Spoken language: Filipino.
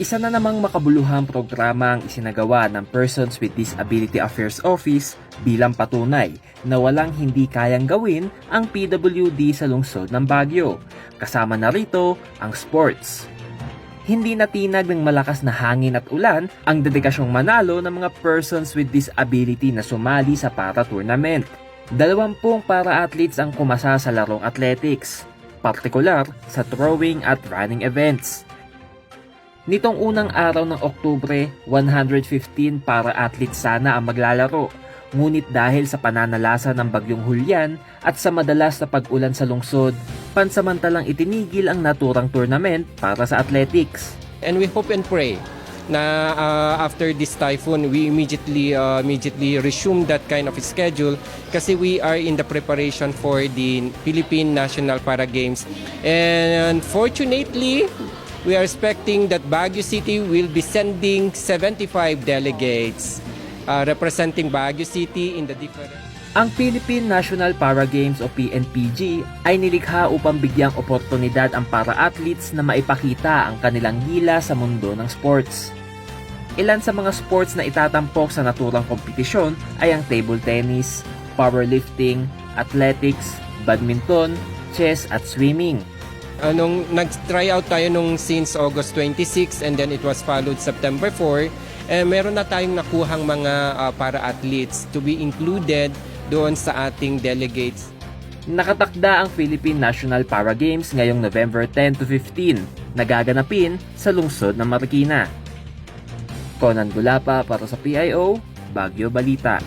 Isa na namang makabuluhang programa ang isinagawa ng Persons with Disability Affairs Office bilang patunay na walang hindi kayang gawin ang PWD sa lungsod ng Baguio. Kasama na rito ang sports. Hindi natinag ng malakas na hangin at ulan ang dedikasyong manalo ng mga persons with disability na sumali sa para tournament. Dalawampung para-athletes ang kumasa sa larong athletics, partikular sa throwing at running events. Nitong unang araw ng Oktubre, 115 para-athletes sana ang maglalaro. Ngunit dahil sa pananalasa ng bagyong Hulyan at sa madalas na pag-ulan sa lungsod, pansamantalang itinigil ang naturang tournament para sa athletics. And we hope and pray na uh, after this typhoon, we immediately uh, immediately resume that kind of schedule kasi we are in the preparation for the Philippine National Para Games. And fortunately, we are expecting that Baguio City will be sending 75 delegates uh, representing Baguio City in the different Ang Philippine National Para Games o PNPG ay nilikha upang bigyang oportunidad ang para-athletes na maipakita ang kanilang gila sa mundo ng sports. Ilan sa mga sports na itatampok sa naturang kompetisyon ay ang table tennis, powerlifting, athletics, badminton, chess at swimming. Anong nag-try out tayo nung since August 26 and then it was followed September 4 eh meron na tayong nakuhang mga ah, para-athletes to be included doon sa ating delegates. Nakatakda ang Philippine National Para Games ngayong November 10 to 15 na gaganapin sa lungsod ng Marikina. Conan Gulapa para sa PIO, Baguio Balita.